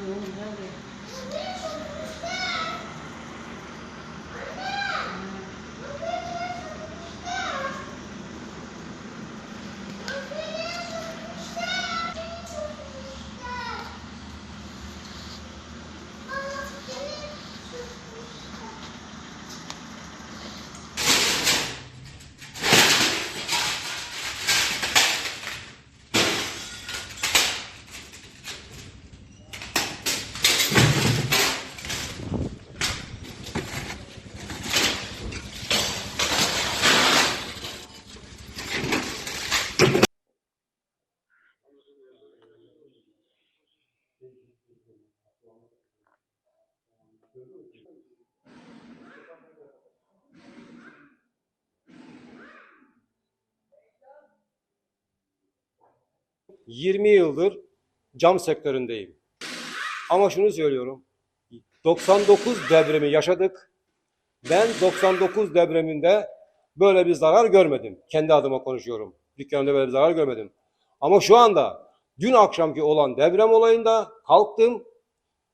Gracias. 20 yıldır cam sektöründeyim. Ama şunu söylüyorum. 99 depremi yaşadık. Ben 99 depreminde böyle bir zarar görmedim. Kendi adıma konuşuyorum. Dükkanımda böyle bir zarar görmedim. Ama şu anda dün akşamki olan deprem olayında kalktım.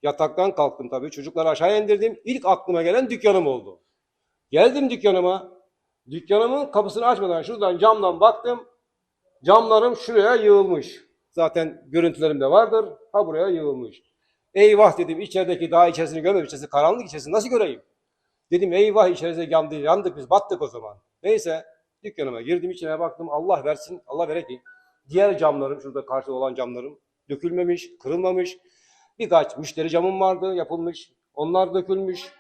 Yataktan kalktım tabii. Çocukları aşağı indirdim. İlk aklıma gelen dükkanım oldu. Geldim dükkanıma. Dükkanımın kapısını açmadan şuradan camdan baktım. Camlarım şuraya yığılmış. Zaten görüntülerim de vardır. Ha buraya yığılmış. Eyvah dedim içerideki daha içerisini görmedim. İçerisi karanlık içerisini nasıl göreyim? Dedim eyvah içerisi yandı, yandık biz battık o zaman. Neyse dükkanıma girdim içine baktım Allah versin Allah vereyim. Diğer camlarım şurada karşıda olan camlarım dökülmemiş, kırılmamış. Birkaç müşteri camım vardı yapılmış. Onlar dökülmüş.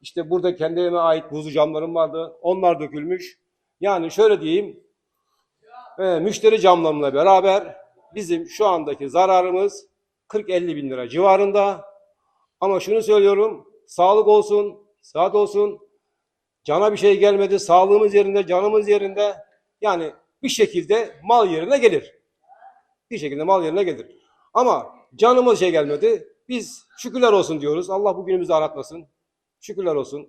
İşte burada kendi evime ait buzlu camlarım vardı. Onlar dökülmüş. Yani şöyle diyeyim. e, müşteri camlarımla beraber bizim şu andaki zararımız 40-50 bin lira civarında. Ama şunu söylüyorum. Sağlık olsun, sıhhat olsun. Cana bir şey gelmedi. Sağlığımız yerinde, canımız yerinde. Yani bir şekilde mal yerine gelir. Bir şekilde mal yerine gelir. Ama canımız şey gelmedi. Biz şükürler olsun diyoruz. Allah bugünümüzü aratmasın. Şükürler olsun.